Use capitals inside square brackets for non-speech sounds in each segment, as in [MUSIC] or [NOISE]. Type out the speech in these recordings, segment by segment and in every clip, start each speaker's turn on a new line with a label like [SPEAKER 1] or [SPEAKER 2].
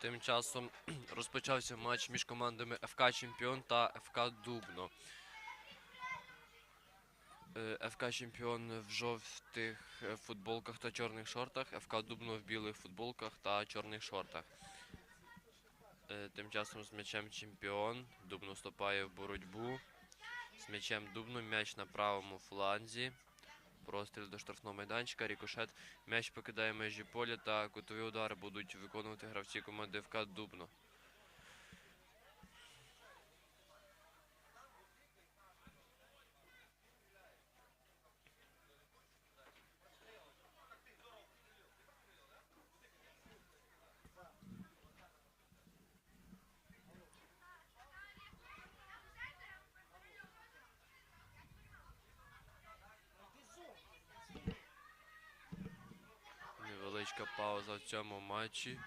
[SPEAKER 1] Тим часом [CLEARS THROAT] розпочався матч між командами ФК Чемпіон та ФК Дубно. Е, ФК Чемпіон в жовтих е, футболках та чорних шортах, ФК Дубно в білих футболках та чорних шортах. Е, Тим часом з м'ячем Чемпіон. Дубно вступає в боротьбу. З м'ячем Дубно м'яч на правому фланзі. Простріл до штрафного майданчика, рікошет. М'яч покидає межі поля та кутові удари будуть виконувати гравці команди ФК Дубно. Невеличка пауза в цьому матчі.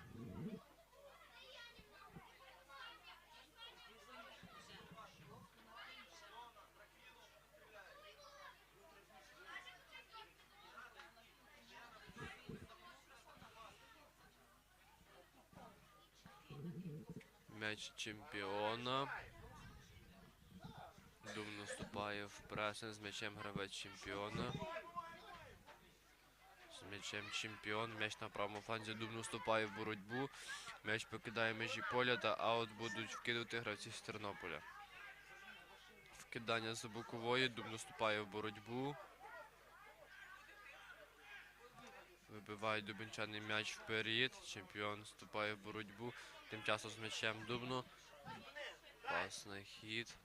[SPEAKER 1] М'яч чемпіона. Дум наступає в пресинг з м'ячем гравець чемпіона. М'ячем чемпіон. М'яч на правому фланзі. Дуб наступає в боротьбу. М'яч покидає межі поля та аут будуть вкидувати гравці з Тернополя. Вкидання з бокової. Дуб наступає в боротьбу. Вибиває дубенчаний м'яч вперед. Чемпіон вступає в боротьбу. Тим часом з м'ячем Дубно. Пас на хід.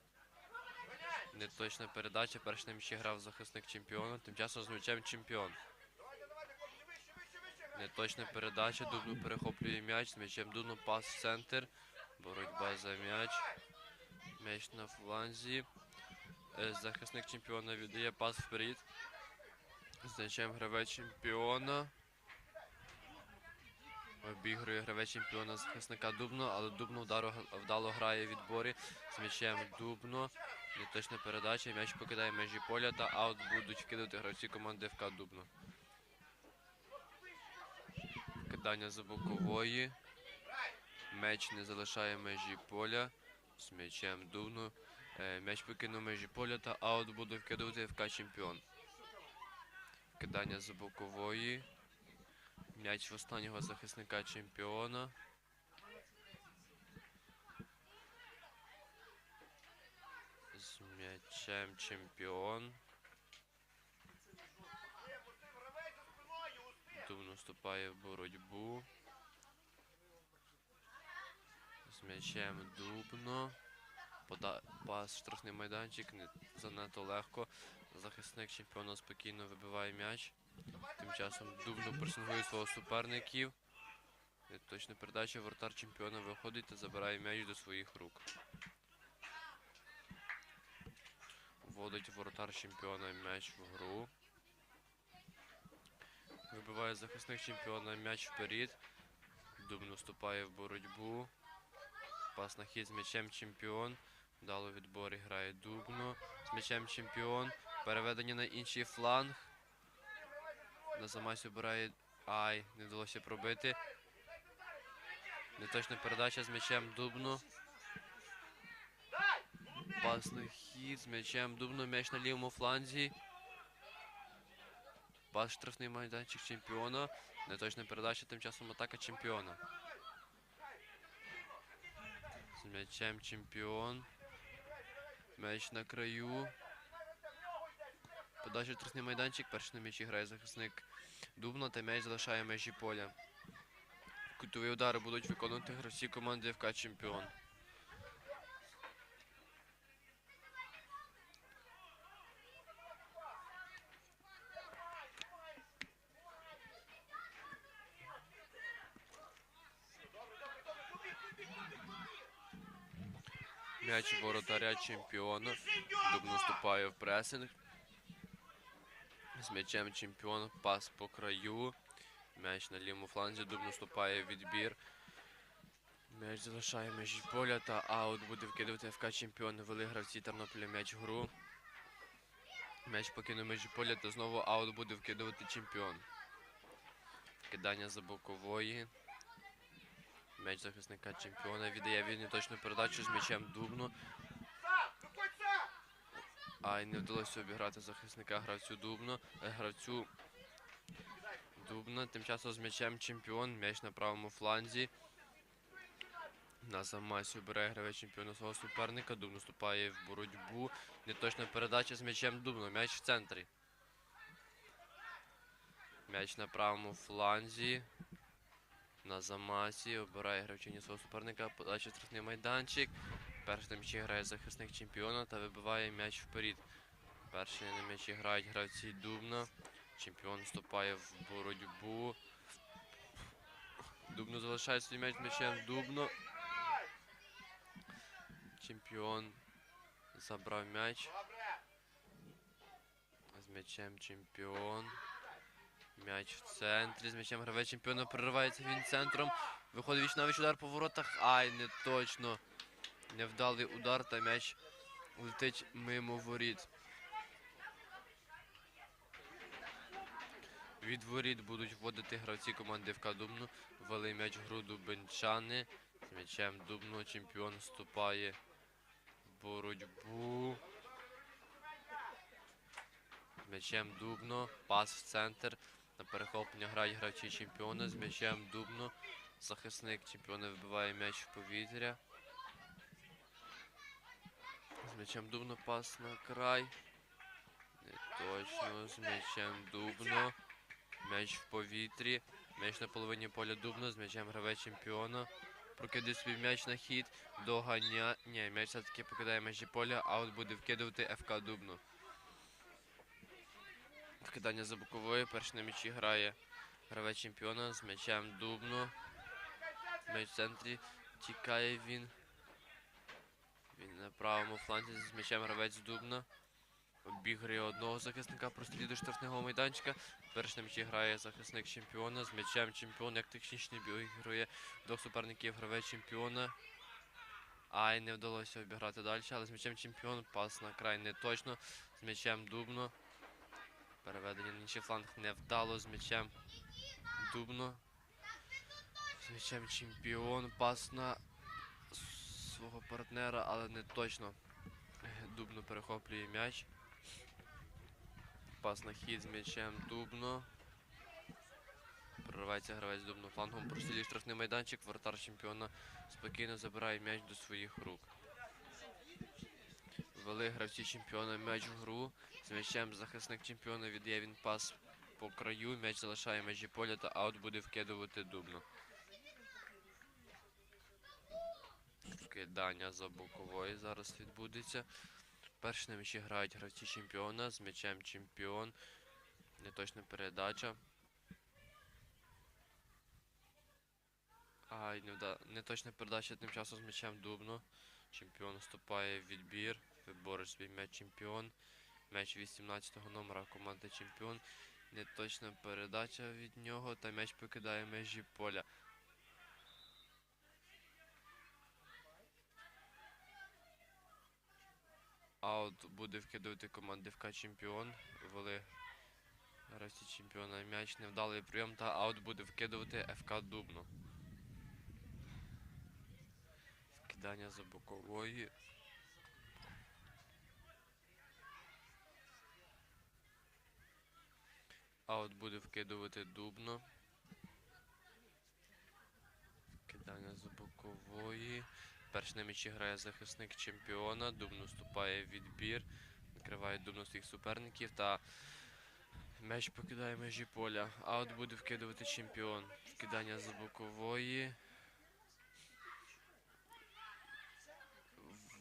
[SPEAKER 1] Неточна передача. Перший на м'ячі грав захисник чемпіона. Тим часом з м'ячем чемпіон. Неточна передача. Дубно перехоплює м'яч. З м'ячем Дубно пас в центр. Боротьба за м'яч. М'яч на фланзі. Е, Захисник чемпіона віддає пас вперед. З м'ячем гравець чемпіона. Обігрує гравець чемпіона захисника Дубно, але Дубно вдару, вдало грає в відборі з м'ячем Дубно. Неточна передача. М'яч покидає межі поля та аут будуть вкидати гравці команди ФК Дубно. Кидання за бокової. М'яч не залишає межі поля. З м'ячем Дубно. Е, М'яч покинув межі поля та аут буде вкидувати ФК Чемпіон. Кидання з бокової. М'яч в останнього захисника чемпіона. З м'ячем чемпіон. Дубно вступає в боротьбу. З м'ячем Дубно. Пода... Пас штрафний майданчик не занадто легко. Захисник чемпіона спокійно вибиває м'яч. Тим часом Дубно пресингує свого суперників. Точна передача, вратар чемпіона виходить та забирає м'яч до своїх рук. Вводить воротар чемпіона м'яч в гру. Вибиває захисник чемпіона м'яч вперед. Дубно вступає в боротьбу. Пас на хід з м'ячем чемпіон. Дало відборі грає Дубно. З м'ячем чемпіон. Переведення на інший фланг. На замась обирає. Ай, не вдалося пробити. Неточна передача з м'ячем Дубно. Пас на хід з м'ячем Дубно. М'яч на лівому фланзі. Пас штрафний майданчик чемпіона. Неточна передача, тим часом атака чемпіона. З м'ячем чемпіон. М'яч на краю. Подача штрафний майданчик. Перший на м'ячі грає захисник Дубна та м'яч залишає межі поля. Кутові удари будуть виконувати гравці команди ФК Чемпіон. М'яч воротаря чемпіона. Дубно вступає в пресинг. З м'ячем чемпіон. Пас по краю. М'яч на лівому фланзі. Дубно вступає в відбір. М'яч залишає межі поля та аут буде вкидувати ФК чемпіон. Вели гравці Тернополя м'яч гру. М'яч покинув межі поля та знову аут буде вкидувати чемпіон. Кидання за бокової. М'яч захисника чемпіона віддає він точну передачу з м'ячем Дубну. Ай, не вдалося обіграти захисника гравцю Дубно. е, Гравцю Дубна. Тим часом з м'ячем чемпіон. М'яч на правому фланзі. На замасі бере гравець чемпіона свого суперника. Дубно вступає в боротьбу. Неточна передача з м'ячем Дубно. М'яч в центрі. М'яч на правому фланзі. На замасі. Обирає гравчині свого суперника. Подача штрафний майданчик. Перший на м'ячі грає захисник чемпіона та вибиває м'яч вперед. Перший на м'ячі грають гравці Дубна. Чемпіон вступає в боротьбу. Дубно залишає свій м'яч м'ячем Дубно. Чемпіон забрав м'яч. З м'ячем чемпіон. М'яч в центрі. З м'ячем гравець чемпіона переривається він центром. Виходить віч на удар по воротах. Ай, не точно. Невдалий удар та м'яч летить мимо воріт. Від воріт будуть вводити гравці команди ФК Дубно. Ввели м'яч гру дубенчани. З м'ячем Дубно чемпіон вступає в боротьбу. М'ячем Дубно. Пас в центр. На перехоплення грають гравці чемпіона. З м'ячем Дубно. Захисник чемпіона вибиває м'яч в повітря. З м'ячем Дубно пас на край. Не точно. З м'ячем Дубно. М'яч в повітрі. М'яч на половині поля Дубно. З м'ячем гравець чемпіона. Прокидає свій м'яч на хід. Доганя. Ні, м'яч все-таки покидає межі поля, а от буде вкидувати ФК Дубно. Вкидання за бокової. Перший на м'ячі грає гравець чемпіона з м'ячем Дубно. М'яч в центрі. Тікає він. Він на правому фланзі з м'ячем гравець Дубна. Обіграє одного захисника, прострілює штрафного майданчика. Перший на м'ячі грає захисник чемпіона. З м'ячем чемпіон, як технічний обігрує двох суперників гравець чемпіона. Ай, не вдалося обіграти далі, але з м'ячем чемпіон. Пас на край не точно. З м'ячем Дубно. Переведення на інший фланг не вдало з м'ячем Дубно. З м'ячем чемпіон. Пас на свого партнера, але не точно. Дубно перехоплює м'яч. Пас на хід з м'ячем Дубно. Проривається гравець Дубно флангом. Прострілює штрафний майданчик. Вратар чемпіона спокійно забирає м'яч до своїх рук. Вели гравці чемпіона м'яч в гру. З м'ячем захисник чемпіона віддає він пас по краю. М'яч залишає межі поля та аут буде вкидувати Дубно. Кидання за бокової зараз відбудеться. Перший на м'ячі грають гравці чемпіона з м'ячем чемпіон. Неточна передача. Ай, не вда... Неточна передача тим часом з м'ячем Дубно. Чемпіон вступає в відбір. Виборить свій м'яч чемпіон. М'яч 18-го номера команди чемпіон. Неточна передача від нього та м'яч покидає межі поля. Аут буде вкидувати команди ФК Чемпіон. Вели гравці чемпіона м'яч. Невдалий прийом та аут буде вкидувати ФК Дубно. Вкидання за бокової. Аут буде вкидувати Дубно. Вкидання за бокової. Перший на м'ячі грає захисник чемпіона. Дубно вступає в відбір. Накриває Дубно своїх суперників та м'яч покидає межі поля. Аут буде вкидувати чемпіон. Вкидання за бокової.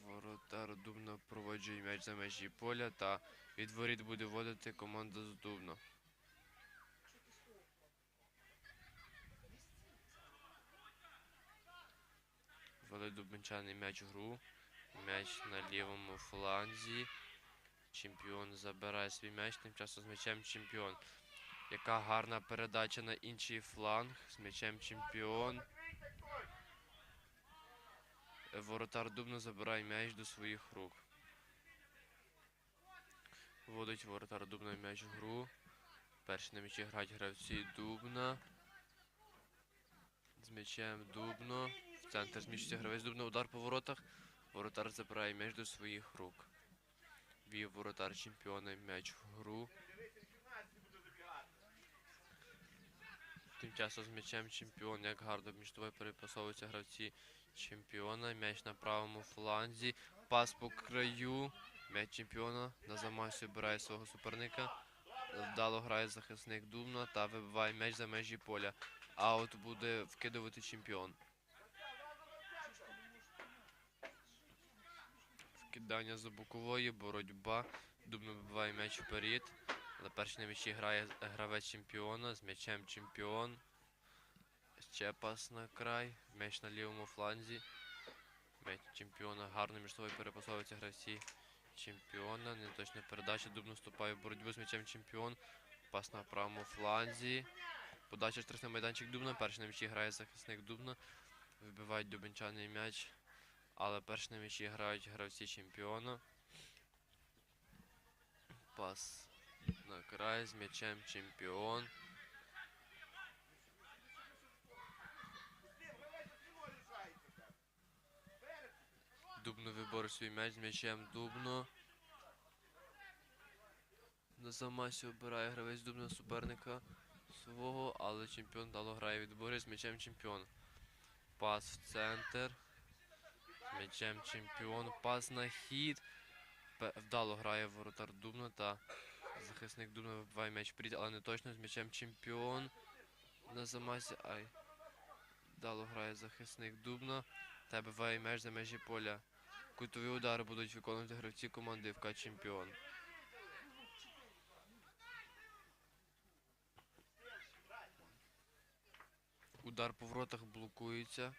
[SPEAKER 1] Воротар Дубно проводжує м'яч за межі поля та від воріт буде вводити команда з Дубно. Вели дубенчаний м'яч в гру. М'яч на лівому фланзі. Чемпіон забирає свій м'яч, тим часом з м'ячем чемпіон. Яка гарна передача на інший фланг. З м'ячем чемпіон. Воротар Дубно забирає м'яч до своїх рук. Вводить воротар Дубна м'яч в гру. Перші на м'ячі грають гравці Дубна. З м'ячем Дубно. Центр зміщується гравець Дубно. Удар по воротах. Воротар забирає м'яч до своїх рук. Вів воротар чемпіона м'яч в гру. Тим часом з м'ячем чемпіон, як гарно між собою перепасовуються гравці чемпіона. М'яч на правому фланзі. Пас по краю. М'яч чемпіона на замасі обирає свого суперника. Вдало грає захисник Дубна та вибиває м'яч за межі поля. Аут буде вкидувати чемпіон. Вкидання за бокової, боротьба. Дубно вибиває м'яч вперед. Але перший на м'ячі грає гравець чемпіона з м'ячем чемпіон. Ще пас на край. М'яч на лівому фланзі. М'яч чемпіона гарно між собою перепасовуються гравці чемпіона. Неточна передача. Дубно вступає в боротьбу з м'ячем чемпіон. Пас на правому фланзі. Подача штрафний майданчик Дубна. Перший на м'ячі грає захисник Дубна. Вибивають дубенчаний м'яч. Але перші на м'ячі грають гравці чемпіона. Пас на край з м'ячем чемпіон. Дубно виборює свій м'яч з м'ячем Дубно. На замасі обирає гравець Дубна суперника свого, але чемпіон дало грає відбори з м'ячем чемпіон. Пас в центр. М'ячем чемпіон. Пас на хід. Вдало грає воротар Дубна та захисник Дубна вибиває м'яч вперед, але не точно з м'ячем чемпіон. На замасі. Ай. Вдало грає захисник Дубна. Та вибиває м'яч за межі поля. Кутові удари будуть виконувати гравці команди ФК Чемпіон. Удар по воротах блокується.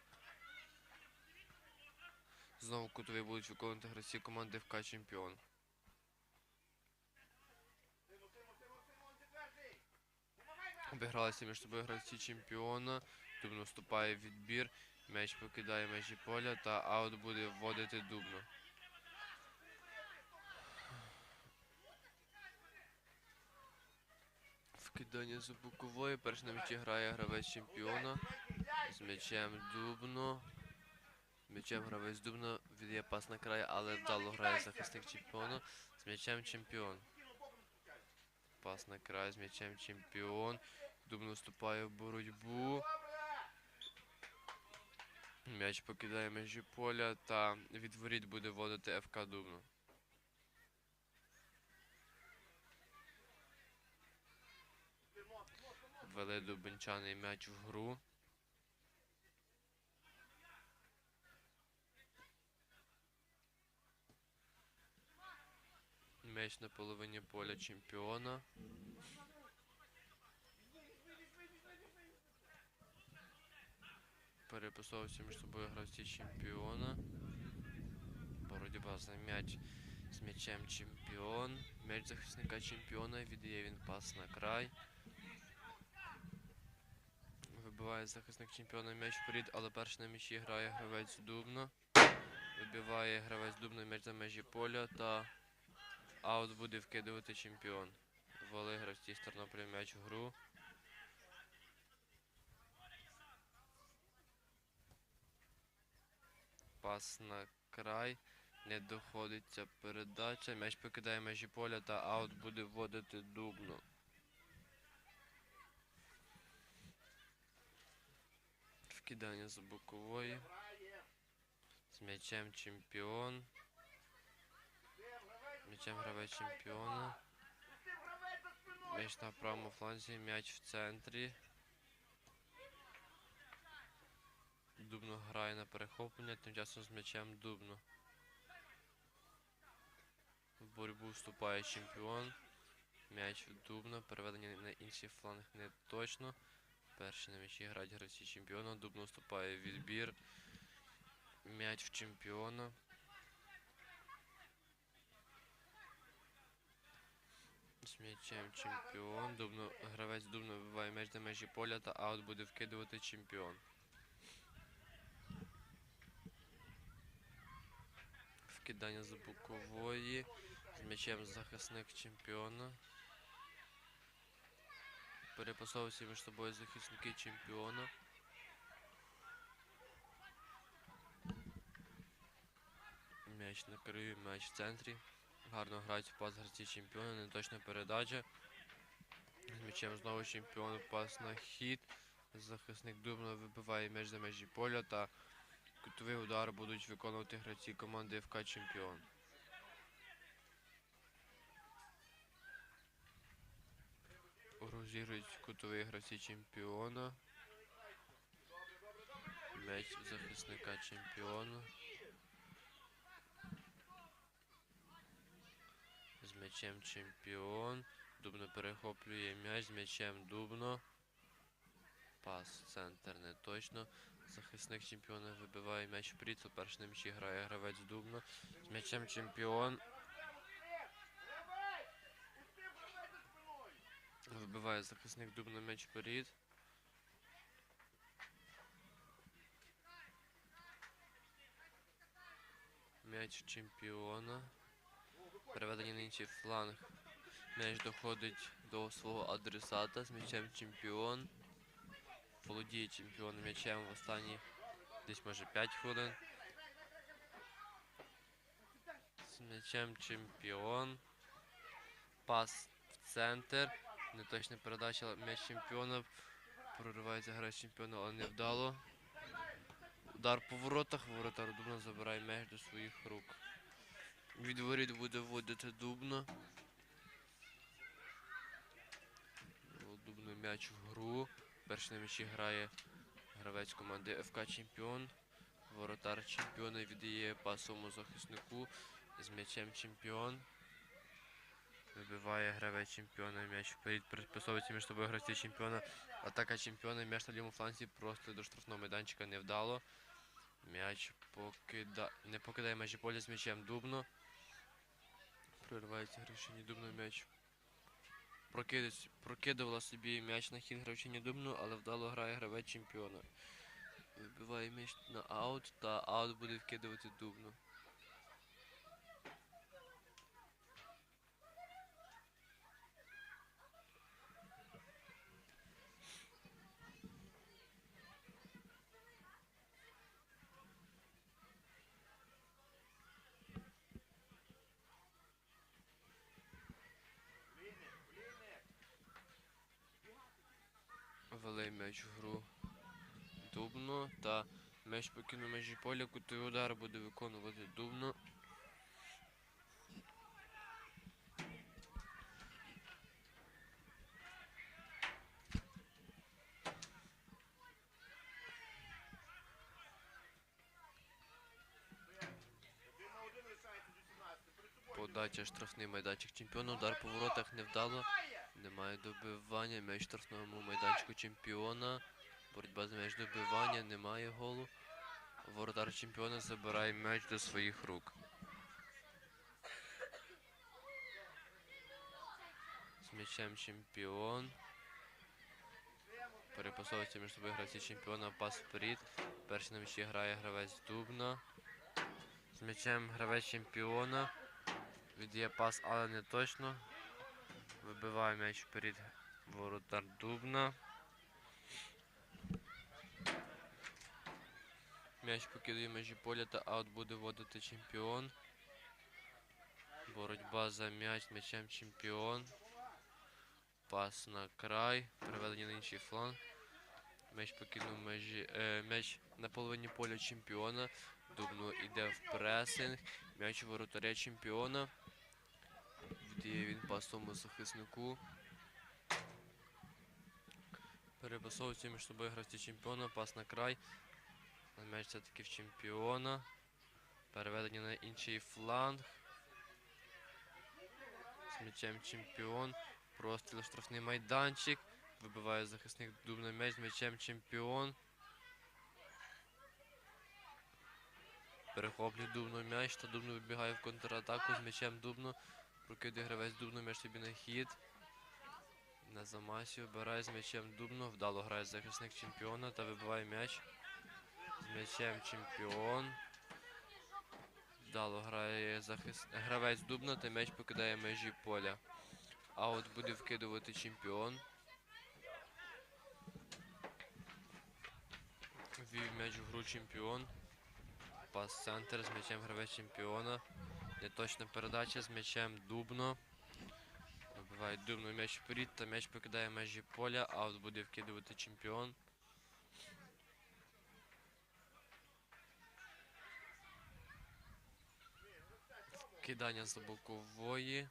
[SPEAKER 1] Знову кутові будуть виконувати гравці команди ФК Чемпіон. Обігралися між собою гравці чемпіона. Дубно вступає в відбір. М'яч покидає межі поля та аут буде вводити Дубно. Вкидання за бокової. Перший на м'ячі грає гравець чемпіона. З м'ячем Дубно. М'ячем гравець Дубно віддає пас на край, але вдало грає захисник чемпіона. З м'ячем чемпіон. Пас на край з м'ячем чемпіон. Дубно вступає в боротьбу. М'яч покидає межі поля та від воріт буде вводити ФК Дубно. Ввели дубенчаний м'яч в гру. М'яч на половині поля чемпіона. Переписовуються між собою гравці чемпіона. Боротьба за м'яч з м'ячем чемпіон. М'яч захисника чемпіона. Віддає він пас на край. Вибиває захисник чемпіона м'яч вперед, але перший на м'ячі грає гравець Дубно. Вибиває гравець Дубно м'яч за межі поля та аут буде вкидувати чемпіон. Ввели гравці з Тернополя м'яч в гру. Пас на край. Не доходиться передача. М'яч покидає межі поля та аут буде вводити Дубно. Вкидання з бокової. З м'ячем чемпіон. М'ячем гравець чемпіона. М'яч на правому фланзі, м'яч в центрі. Дубно грає на перехоплення, тим часом з м'ячем Дубно. В боротьбу вступає чемпіон. М'яч в Дубно, переведення на інший фланг не точно. Перший на м'ячі грають гравці чемпіона. Дубно вступає в відбір. М'яч в чемпіона. м'ячем чемпіон. Дубно, Гравець дубно вибиває м'яч до межі поля та аут буде вкидувати чемпіон. Вкидання з бокової. З м'ячем захисник чемпіона. Перепасовуються між собою захисники чемпіона. М'яч на краю, м'яч в центрі. Гарно грають в пас гравці чемпіона, неточна передача. З м'ячем знову чемпіон, пас на хід. Захисник Дубна вибиває м'яч за межі поля та кутовий удар будуть виконувати гравці команди ФК Чемпіон. Розігрують кутовий гравці чемпіона. М'яч захисника чемпіона. З м'ячем чемпіон. Дубно перехоплює м'яч з м'ячем Дубно. Пас в центр не точно. Захисник чемпіона вибиває м'яч вперед. Перший на м'ячі грає гравець Дубно. З м'ячем чемпіон. Вибиває захисник Дубно м'яч вперед. М'яч чемпіона. Переведення на інший фланг. М'яч доходить до свого адресата з м'ячем чемпіон. Володіє чемпіон м'ячем в останні десь може 5 хвилин. З м'ячем чемпіон. Пас в центр. Неточна передача, але м'яч чемпіона. Проривається гра чемпіона, але невдало. Удар по воротах. Воротар Дубна забирає м'яч до своїх рук. Від воріт буде вводити Дубно. Дубно м'яч в гру. Перший на м'ячі грає гравець команди ФК Чемпіон. Воротар чемпіона віддає пасовому захиснику з м'ячем чемпіон. Вибиває гравець чемпіона м'яч вперед, переписовується між собою гравці чемпіона. Атака чемпіона, м'яч на лівому фланзі просто до штрафного майданчика не вдало. М'яч покида... не покидає межі поля з м'ячем Дубно. Проривається гравчині дубну м'яч. Прокидувала собі м'яч на хід гравчині дубну, але вдало грає гравець чемпіона. Вибиває м'яч на аут, та аут буде вкидувати Дубно. Вели м'яч в гру Дубно та м'яч покинув межі поля, кутовий удар буде виконувати Дубно. Подача штрафний майданчик чемпіона, удар по воротах не вдало. Немає добивання, м'яч штрафному майданчику чемпіона. Боротьба за м'яч добивання, немає голу. Воротар чемпіона забирає м'яч до своїх рук. З м'ячем чемпіон. Перепасовується між собою гравці чемпіона, пас вперед. Перший на м'ячі грає гравець Дубна. З м'ячем гравець чемпіона. Віддає пас, але не точно. Вибиває м'яч вперед воротар Дубна. М'яч покидає межі поля та аут буде вводити чемпіон. Боротьба за м'яч м'ячем чемпіон. Пас на край. Переведення на інший фланг. М'яч покинув межі. Е, м'яч на половині поля чемпіона. Дубно йде в пресинг. М'яч воротаря чемпіона. Вдіє він пасовому захиснику. Перепасовується між собою гравці чемпіона, пас на край. М'яч все-таки в чемпіона. Переведення на інший фланг. З м'ячем чемпіон. Простріл штрафний майданчик. Вибиває захисник дубний м'яч з м'ячем чемпіон. Перехоплює дубно м'яч та дубно вибігає в контратаку з м'ячем дубно. Прокидає гравець дубно м'яч собі на хід. На замасі обирає з м'ячем дубно. Вдало грає захисник чемпіона та вибиває м'яч. З м'ячем чемпіон. Вдало грає захис... гравець дубно та м'яч покидає межі поля. Аут буде вкидувати чемпіон. Ввів м'яч в гру чемпіон. Пас центр з м'ячем гравець чемпіона. Неточна передача з м'ячем Дубно. Вибиває Дубно м'яч вперед, та м'яч покидає межі поля, аут буде вкидувати чемпіон. Кидання з бокової.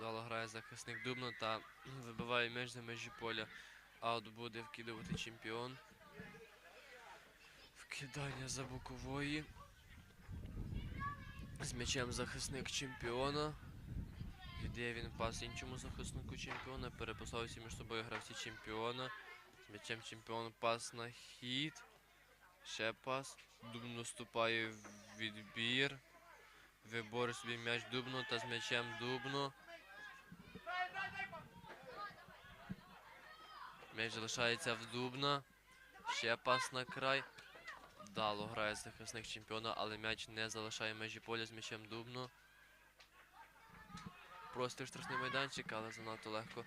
[SPEAKER 1] Дало грає захисник Дубно та [CLEARS THROAT] вибиває м'яч за межі поля. Аут буде вкидувати чемпіон. Вкидання за бокової. З м'ячем захисник чемпіона. Віддає він пас іншому захиснику чемпіона. Переписалися між собою гравці чемпіона. З м'ячем чемпіон пас на хід. Ще пас. Дубно вступає в відбір. Вибор собі м'яч Дубно та з м'ячем Дубно. М'яч залишається в Дубна. Ще пас на край. Дало грає захисник чемпіона, але м'яч не залишає межі поля з м'ячем Дубно. Простий штрафний майданчик, але занадто легко.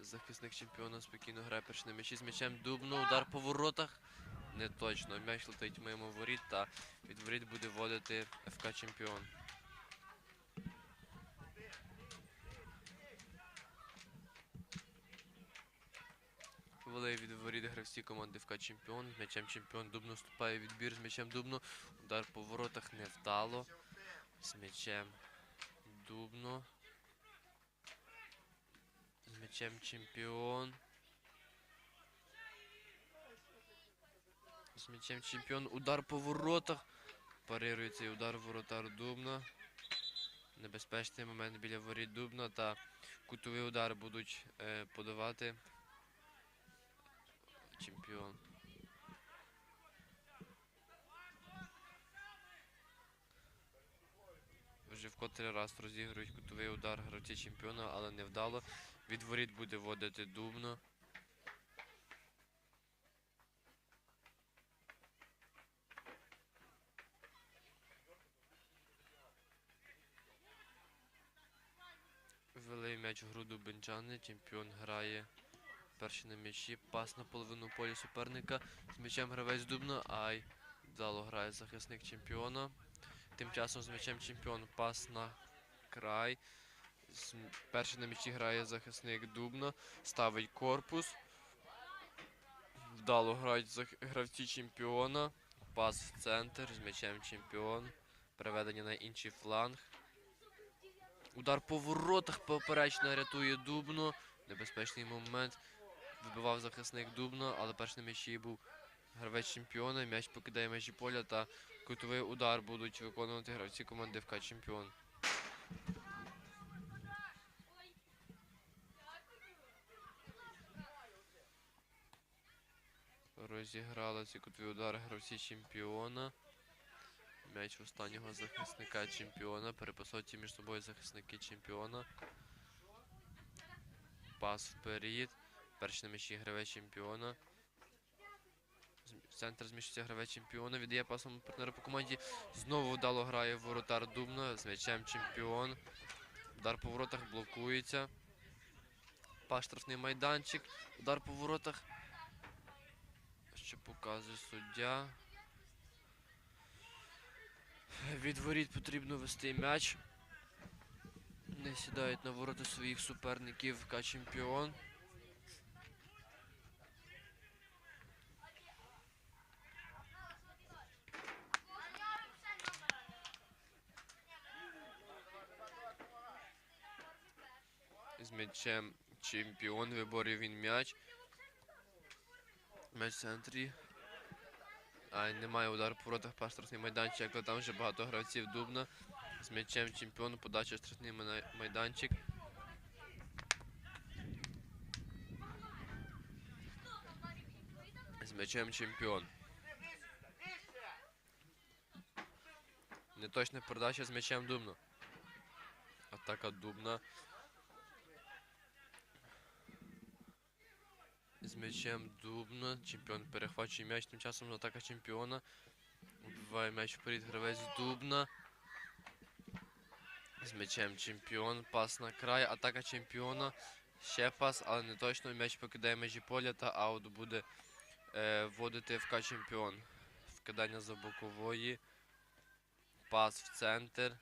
[SPEAKER 1] Захисник чемпіона спокійно грає перші м'ячі з м'ячем Дубно. Удар по воротах. Не точно. М'яч летить мимо воріт та від воріт буде вводити ФК чемпіон. Волеє від воріт гравці команди ФК Чемпіон. З м'ячем чемпіон Дубно вступає відбір з м'ячем Дубно. Удар по воротах не вдало. З м'ячем Дубно. З м'ячем чемпіон. З м'ячем чемпіон. Удар по воротах. Парирує цей удар воротар Дубна. Небезпечний момент біля воріт Дубна та кутовий удар будуть е, подавати чемпіон. Вже в котрий раз розігрують кутовий удар гравці чемпіона, але не вдало. Від воріт буде водити Дубно. Ввели м'яч в груду бенчани, чемпіон грає перший на м'ячі, пас на половину поля суперника. З м'ячем гравець Дубно, ай. Вдало грає захисник чемпіона. Тим часом з м'ячем чемпіон пас на край. Перший на м'ячі грає захисник Дубно, ставить корпус. Вдало грають гравці чемпіона. Пас в центр з м'ячем чемпіон. Переведення на інший фланг. Удар по воротах поперечно рятує Дубно. Небезпечний момент. Вибивав захисник Дубно, але перший на м'ячі був гравець чемпіона. М'яч покидає межі поля та кутовий удар будуть виконувати гравці команди ФК Чемпіон. Розіграли ці кутові удари гравці чемпіона. М'яч останнього захисника чемпіона. Перепасуються між собою захисники чемпіона. Пас вперед. Перший на м'ячі гравець чемпіона. Центр зміщується гравець чемпіона. Віддає пасом партнеру по команді. Знову вдало грає воротар Дубна з м'ячем чемпіон. Удар по воротах блокується. Пас штрафний майданчик. Удар по воротах. Що показує суддя. Від воріт потрібно вести м'яч. Не сідають на ворота своїх суперників ФК м'ячем чемпіон виборює він м'яч. М'яч в центрі. А немає удар по воротах пас штрафний майданчик, але там вже багато гравців дубна. З м'ячем чемпіон, подача штрафний майданчик. З м'ячем чемпіон. Неточна передача з м'ячем Дубна. Атака Дубна. З м'ячем Дубна. Чемпіон перехвачує м'яч, тим часом атака чемпіона. Убиває м'яч вперед гравець Дубна. З м'ячем чемпіон. Пас на край. Атака чемпіона. Ще пас, але не точно. М'яч покидає межі поля та аут буде Е, вводити ФК чемпіон. Вкидання за бокової. Пас в центр.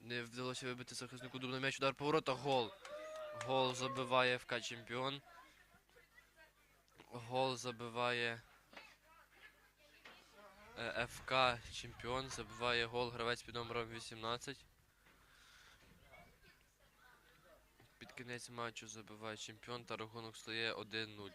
[SPEAKER 1] Не вдалося вибити захиснику дубна м'яч. Удар поворота. Гол. Гол забиває ФК чемпіон. Гол забиває. е, ФК чемпіон. Забиває гол гравець під номером 18. Під кінець матчу забиває чемпіон та рахунок стає 1-0.